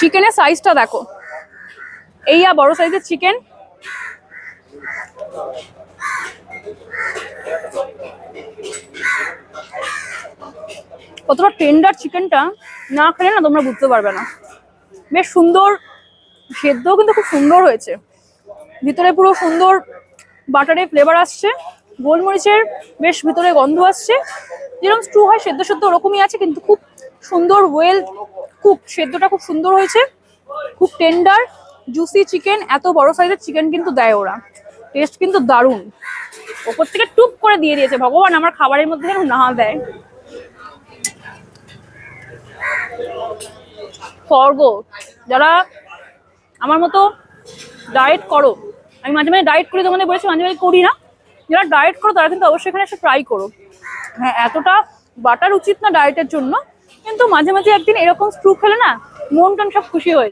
চিকেনের সাইজটা দেখো। এই আর বড় সাইজের চিকেন কতটা টেন্ডার চিকেনটা না খেলে না তোমরা বুঝতে পারবে না। বেশ সুন্দর, সেদ্ধও কিন্তু খুব সুন্দর হয়েছে। ভিতরে পুরো সুন্দর বাটারে ফ্লেভার আসছে। গোলমরিচের বেশ ভিতরে গন্ধ আসছে। যেরকম স্টু হয় সেদ্ধ সেদ্ধ ওরকমই আছে, কিন্তু খুব সুন্দর ওয়েল কুক সেদ্ধটা খুব সুন্দর হয়েছে। খুব টেন্ডার জুসি চিকেন এত বড় সাইজের চিকেন কিন্তু দেয় ওরা। টেস্ট কিন্তু দারুণ। ওপর থেকে টুপ করে দিয়ে দিয়েছে। ভগবান, আমার খাবারের মধ্যে যেন না দেয়। স্বর্গ যারা আমার মতো ডায়েট করো, আমি মাঝে মাঝে ডায়েট করি তোমাদের বলেছি মাঝে মাঝে করি না। যারা ডায়েট করো তারা কিন্তু অবশ্যই এখানে এসে ট্রাই করো। হ্যাঁ এতটা বাটার উচিত না ডায়েটের জন্য। কিন্তু মাঝে মাঝে একদিন এরকম স্ট্রুক খেলে না মন সব খুশি হয়ে।